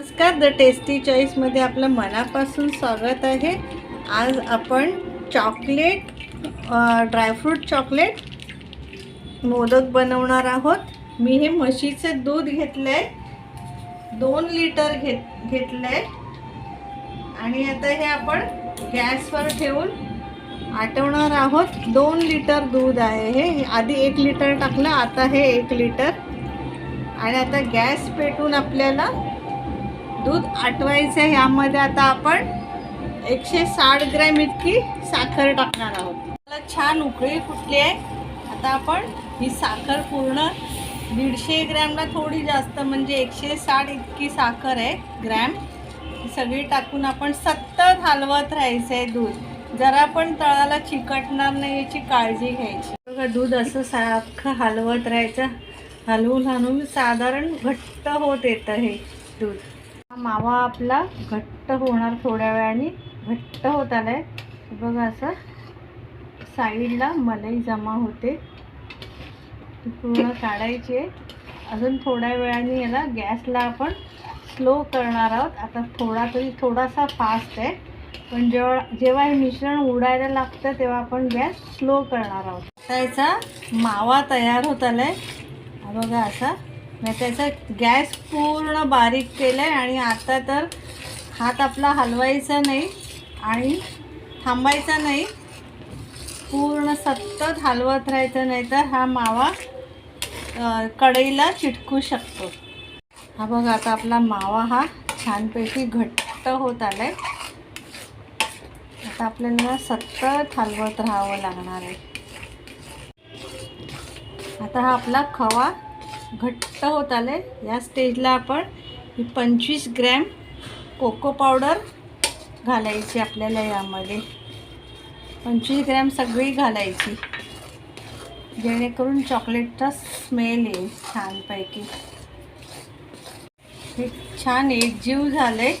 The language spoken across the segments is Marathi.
नमस्कार द टेस्टी चॉईसमध्ये आपलं मनापासून स्वागत आहे. आज आपण चॉकलेट ड्रायफ्रूट चॉकलेट मोदक बनवणार आहोत. मी हे म्हशीचं दूध घेतलं आहे दोन लिटर घेत घेतलं आहे आणि आता हे आपण गॅसवर ठेवून आटवणार आहोत. दोन लिटर दूध आहे हे. आधी एक लिटर टाकलं आता हे एक लिटर आणि आता गॅस पेटून आपल्याला दूध आटवायचं आहे आता आपण एकशे साठ ग्रॅम इतकी साखर टाकणार आहोत. मला छान उकळी फुटली आहे. आता आपण ही साखर पूर्ण दीडशे ग्रॅमला थोडी जास्त म्हणजे एकशे साठ इतकी साखर आहे ग्रॅम. सगळी टाकून आपण सतत हलवत राहायचं आहे दूध. जरा पण तळाला चिकटणार नाही याची काळजी घ्यायची. बघा दूध असं सारखं हलवत राहायचं. हलवून हलवून साधारण घट्ट होत येतं हे दूध. मावा आपला घट्ट होणार थोड्या वेळाने. घट्ट होत आलाय. बघा असं. साईडला मलाई जमा होते. पूर्ण काढायची आहे. अजून थोड्या वेळाने याला गॅसला आपण स्लो करणार आहोत. आता थोडा तरी थोडासा फास्ट आहे. पण जेव्हा जेव्हा हे मिश्रण उडायला लागतं तेव्हा आपण गॅस स्लो करणार आहोत. त्याचा याचा मावा तयार होत आलाय. बघा असा. त्याचा गॅस पूर्ण बारीक केला आहे आणि आता तर हात आपला हलवायचा नाही आणि थांबायचा नाही. पूर्ण सतत हलवत राहायचं नाही तर हा मावा कढईला चिटकू शकतो. हा बघा आता आपला मावा हा छानपैकी घट्ट होत आला आहे आता आपल्याला सतत हलवत राहावं लागणार आहे. आता हा आपला खवा घट्ट होत आलं. आहे या स्टेजला आपण ही पंचवीस ग्रॅम कोको पावडर घालायची आपल्याला यामध्ये. पंचवीस ग्रॅम सगळी घालायची. जेणेकरून चॉकलेटचा स्मेल येईल छानपैकी. हे छान एकजीव झाले.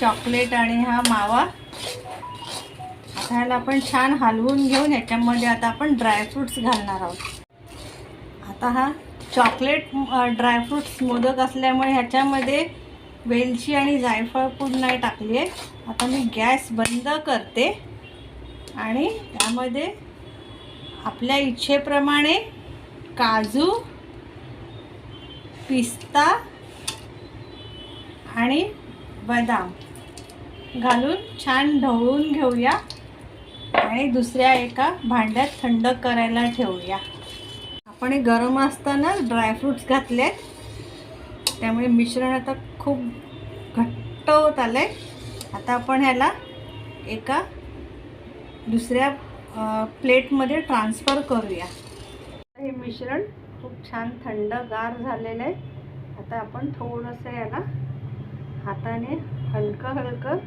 चॉकलेट आणि हा मावा. आता ह्याला आपण छान हलवून घेऊन ह्याच्यामध्ये आता आपण ड्रायफ्रूट्स घालणार आहोत. आता हा चॉकलेट ड्रायफ्रूट्स मोदक असल्यामुळे ह्याच्यामध्ये वेलची आणि जायफळ पूड नाही टाकली आहे. आता मी गॅस बंद करते आणि त्यामध्ये आपल्या इच्छेप्रमाणे काजू पिस्ता आणि बदाम घालून छान ढवळून घेऊया आणि दुसऱ्या एका भांड्यात थंड करायला ठेवूया. आपण हे गरम असताना ड्रायफ्रूट्स घातले त्यामुळे मिश्रण आता खूप घट्ट होत आलं आहे आता आपण ह्याला एका दुसऱ्या प्लेटमध्ये ट्रान्सफर करूया. हे मिश्रण खूप छान थंडगार झालेलं आहे. आता आपण थोडंसं याला हाताने हलकं हलकं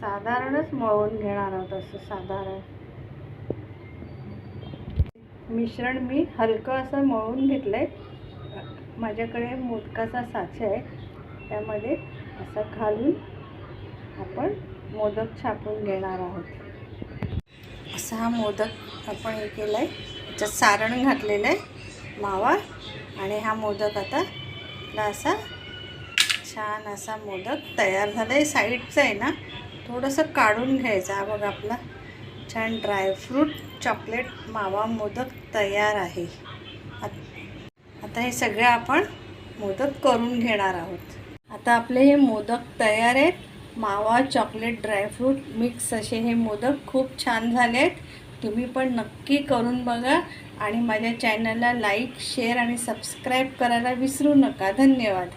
साधारणच मळून घेणार आहोत असं साधारण. मिश्रण मी हलकं असं मळून घेतलं आहे माझ्याकडे मोदकाचा साचा आहे. त्यामध्ये असं घालून आपण मोदक छापून घेणार आहोत. असा हा मोदक आपण हे केला आहे त्याच्यात सारण घातलेलं आहे मावा आणि हा मोदक आता आपला असा छान असा मोदक तयार झाला आहे साईडचा आहे ना थोडंसं काढून घ्यायचा बघ आपला. छान ड्रायफ्रूट चॉकलेट मावा मोदक तयार आहे. आता हे सगळे आपण मोदक करून घेणार आहोत. आता आपले हे मोदक तयार आहेत. मावा चॉकलेट ड्रायफ्रूट मिक्स असे हे मोदक खूप छान झाले आहेत तुम्ही पण नक्की करून बघा आणि माझ्या चॅनलला लाईक शेअर आणि सबस्क्राईब करायला विसरू नका. धन्यवाद.